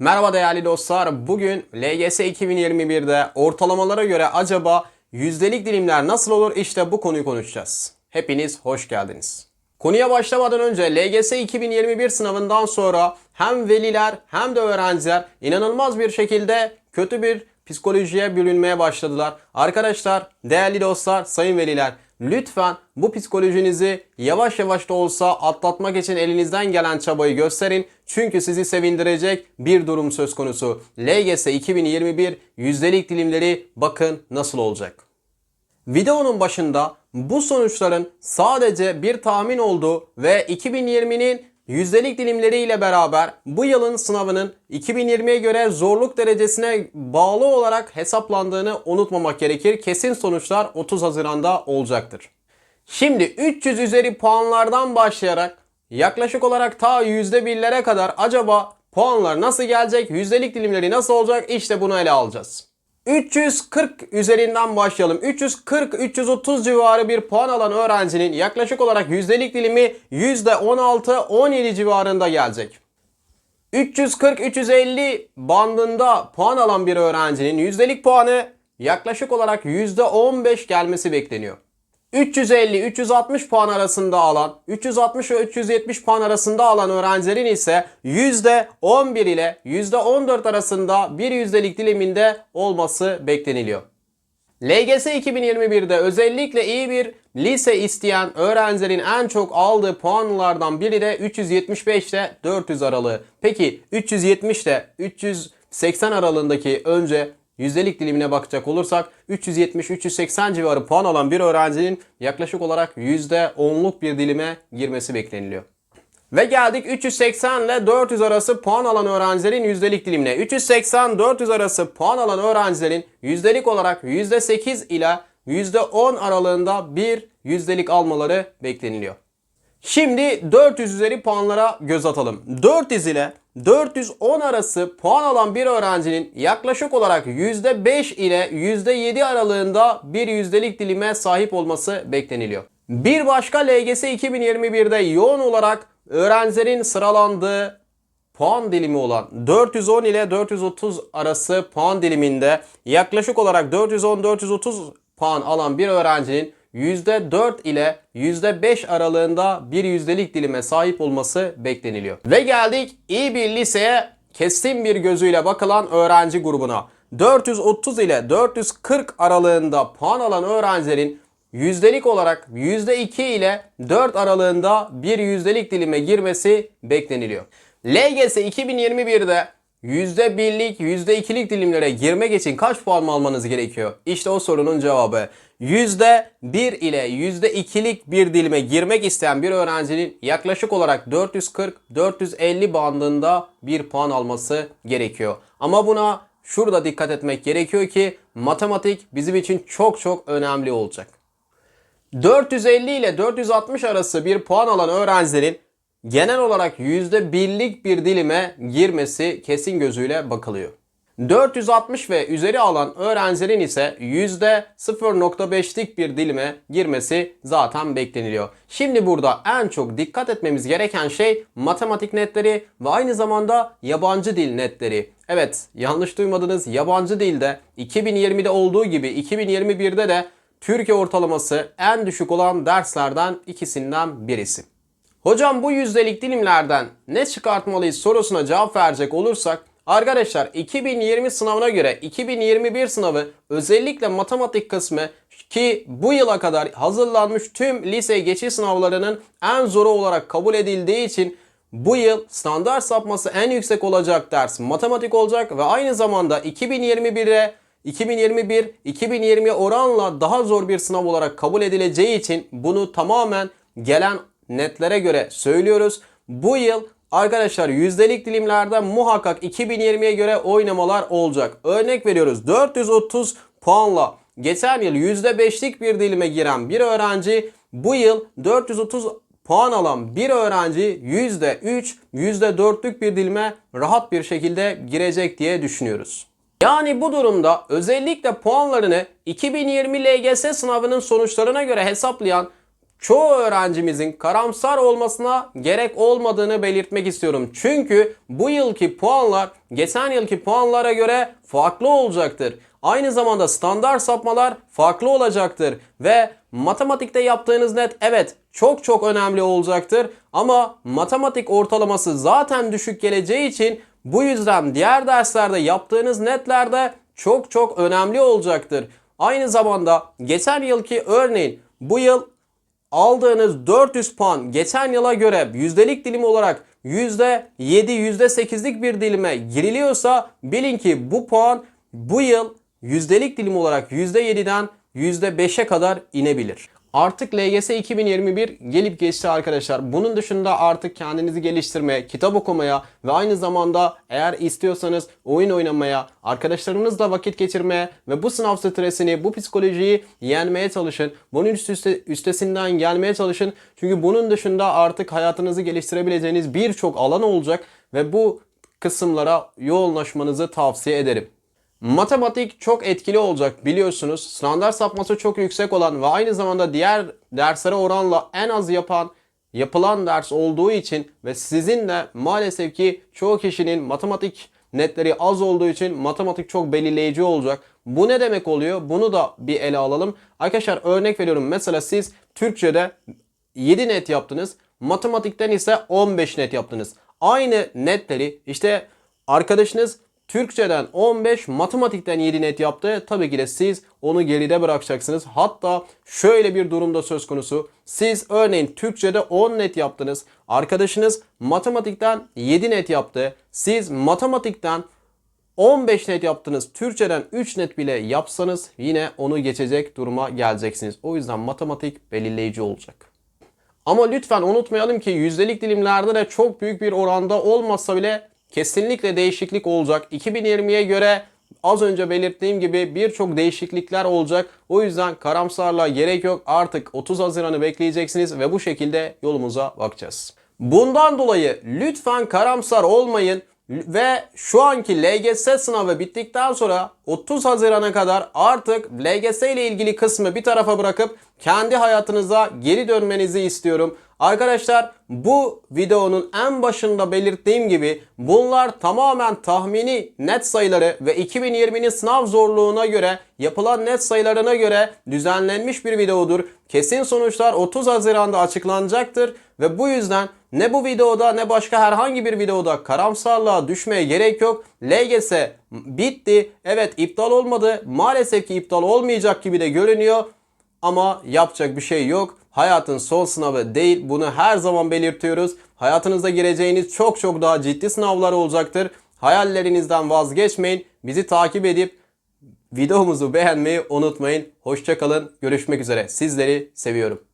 Merhaba değerli dostlar. Bugün LGS 2021'de ortalamalara göre acaba yüzdelik dilimler nasıl olur? İşte bu konuyu konuşacağız. Hepiniz hoş geldiniz. Konuya başlamadan önce LGS 2021 sınavından sonra hem veliler hem de öğrenciler inanılmaz bir şekilde kötü bir psikolojiye bürünmeye başladılar. Arkadaşlar, değerli dostlar, sayın veliler lütfen bu psikolojinizi yavaş yavaş da olsa atlatmak için elinizden gelen çabayı gösterin. Çünkü sizi sevindirecek bir durum söz konusu. LGS 2021 yüzdelik dilimleri bakın nasıl olacak. Videonun başında bu sonuçların sadece bir tahmin olduğu ve 2020'nin yüzdelik dilimleriyle beraber bu yılın sınavının 2020'ye göre zorluk derecesine bağlı olarak hesaplandığını unutmamak gerekir. Kesin sonuçlar 30 Haziran'da olacaktır. Şimdi 300 üzeri puanlardan başlayarak yaklaşık olarak ta %1'lere kadar acaba puanlar nasıl gelecek, yüzdelik dilimleri nasıl olacak işte bunu ele alacağız. 340 üzerinden başlayalım. 340-330 civarı bir puan alan öğrencinin yaklaşık olarak yüzdelik dilimi %16-17 civarında gelecek. 340-350 bandında puan alan bir öğrencinin yüzdelik puanı yaklaşık olarak %15 gelmesi bekleniyor. 350-360 puan arasında alan, 360 ve 370 puan arasında alan öğrencilerin ise %11 ile %14 arasında bir yüzdelik diliminde olması bekleniliyor. LGS 2021'de özellikle iyi bir lise isteyen öğrencilerin en çok aldığı puanlardan biri de 375 ile 400 aralığı. Peki 370 ile 380 aralığındaki önce yüzdelik dilimine bakacak olursak 370-380 civarı puan alan bir öğrencinin yaklaşık olarak %10'luk bir dilime girmesi bekleniliyor. Ve geldik 380 ile 400 arası puan alan öğrencilerin yüzdelik dilimine. 380-400 arası puan alan öğrencilerin yüzdelik olarak %8 ile %10 aralığında bir yüzdelik almaları bekleniliyor. Şimdi 400 üzeri puanlara göz atalım. 400 ile 410 arası puan alan bir öğrencinin yaklaşık olarak %5 ile %7 aralığında bir yüzdelik dilime sahip olması bekleniliyor. Bir başka LGS 2021'de yoğun olarak öğrencilerin sıralandığı puan dilimi olan 410 ile 430 arası puan diliminde yaklaşık olarak 410-430 puan alan bir öğrencinin %4 ile %5 aralığında bir yüzdelik dilime sahip olması bekleniliyor. Ve geldik iyi bir liseye kesin bir gözüyle bakılan öğrenci grubuna. 430 ile 440 aralığında puan alan öğrencilerin yüzdelik olarak %2 ile 4 aralığında bir yüzdelik dilime girmesi bekleniliyor. LGS 2021'de %1'lik, %2'lik dilimlere girmek için kaç puan mı almanız gerekiyor? İşte o sorunun cevabı. %1 ile %2'lik bir dilime girmek isteyen bir öğrencinin yaklaşık olarak 440-450 bandında bir puan alması gerekiyor. Ama buna şurada dikkat etmek gerekiyor ki matematik bizim için çok çok önemli olacak. 450 ile 460 arası bir puan alan öğrencilerin genel olarak %1'lik bir dilime girmesi kesin gözüyle bakılıyor. 460 ve üzeri alan öğrencilerin ise %0.5'lik bir dilime girmesi zaten bekleniliyor. Şimdi burada en çok dikkat etmemiz gereken şey matematik netleri ve aynı zamanda yabancı dil netleri. Evet yanlış duymadınız yabancı dilde 2020'de olduğu gibi 2021'de de Türkiye ortalaması en düşük olan derslerden ikisinden birisi. Hocam bu yüzdelik dilimlerden ne çıkartmalıyız sorusuna cevap verecek olursak Arkadaşlar 2020 sınavına göre 2021 sınavı özellikle matematik kısmı ki bu yıla kadar hazırlanmış tüm lise geçiş sınavlarının en zoru olarak kabul edildiği için bu yıl standart sapması en yüksek olacak ders matematik olacak ve aynı zamanda 2021'e 2021 2020'ye oranla daha zor bir sınav olarak kabul edileceği için bunu tamamen gelen netlere göre söylüyoruz. Bu yıl Arkadaşlar yüzdelik dilimlerde muhakkak 2020'ye göre oynamalar olacak. Örnek veriyoruz 430 puanla geçen yıl %5'lik bir dilime giren bir öğrenci bu yıl 430 puan alan bir öğrenci %3, %4'lük bir dilime rahat bir şekilde girecek diye düşünüyoruz. Yani bu durumda özellikle puanlarını 2020 LGS sınavının sonuçlarına göre hesaplayan çoğu öğrencimizin karamsar olmasına gerek olmadığını belirtmek istiyorum. Çünkü bu yılki puanlar geçen yılki puanlara göre farklı olacaktır. Aynı zamanda standart sapmalar farklı olacaktır ve matematikte yaptığınız net evet çok çok önemli olacaktır ama matematik ortalaması zaten düşük geleceği için bu yüzden diğer derslerde yaptığınız netlerde çok çok önemli olacaktır. Aynı zamanda geçen yılki örneğin bu yıl aldığınız 400 puan geçen yıla göre yüzdelik dilim olarak %7, %8'lik bir dilime giriliyorsa bilin ki bu puan bu yıl yüzdelik dilim olarak %7'den %5'e kadar inebilir. Artık LGS 2021 gelip geçti arkadaşlar. Bunun dışında artık kendinizi geliştirmeye, kitap okumaya ve aynı zamanda eğer istiyorsanız oyun oynamaya, arkadaşlarınızla vakit geçirmeye ve bu sınav stresini, bu psikolojiyi yenmeye çalışın. Bunun üst üste, üstesinden gelmeye çalışın. Çünkü bunun dışında artık hayatınızı geliştirebileceğiniz birçok alan olacak ve bu kısımlara yoğunlaşmanızı tavsiye ederim. Matematik çok etkili olacak biliyorsunuz. Standart sapması çok yüksek olan ve aynı zamanda diğer derslere oranla en az yapan yapılan ders olduğu için ve sizin de maalesef ki çoğu kişinin matematik netleri az olduğu için matematik çok belirleyici olacak. Bu ne demek oluyor? Bunu da bir ele alalım. Arkadaşlar örnek veriyorum. Mesela siz Türkçe'de 7 net yaptınız. Matematikten ise 15 net yaptınız. Aynı netleri işte arkadaşınız Türkçeden 15, matematikten 7 net yaptı. Tabii ki de siz onu geride bırakacaksınız. Hatta şöyle bir durumda söz konusu. Siz örneğin Türkçede 10 net yaptınız. Arkadaşınız matematikten 7 net yaptı. Siz matematikten 15 net yaptınız. Türkçeden 3 net bile yapsanız yine onu geçecek duruma geleceksiniz. O yüzden matematik belirleyici olacak. Ama lütfen unutmayalım ki yüzdelik dilimlerde de çok büyük bir oranda olmasa bile kesinlikle değişiklik olacak. 2020'ye göre az önce belirttiğim gibi birçok değişiklikler olacak. O yüzden karamsarlığa gerek yok. Artık 30 Haziran'ı bekleyeceksiniz ve bu şekilde yolumuza bakacağız. Bundan dolayı lütfen karamsar olmayın ve şu anki LGS sınavı bittikten sonra 30 Haziran'a kadar artık LGS ile ilgili kısmı bir tarafa bırakıp kendi hayatınıza geri dönmenizi istiyorum. Arkadaşlar bu videonun en başında belirttiğim gibi bunlar tamamen tahmini net sayıları ve 2020'nin sınav zorluğuna göre yapılan net sayılarına göre düzenlenmiş bir videodur. Kesin sonuçlar 30 Haziran'da açıklanacaktır ve bu yüzden ne bu videoda ne başka herhangi bir videoda karamsarlığa düşmeye gerek yok. LGS bitti. Evet iptal olmadı. Maalesef ki iptal olmayacak gibi de görünüyor. Ama yapacak bir şey yok. Hayatın son sınavı değil. Bunu her zaman belirtiyoruz. Hayatınızda gireceğiniz çok çok daha ciddi sınavlar olacaktır. Hayallerinizden vazgeçmeyin. Bizi takip edip videomuzu beğenmeyi unutmayın. Hoşçakalın. Görüşmek üzere. Sizleri seviyorum.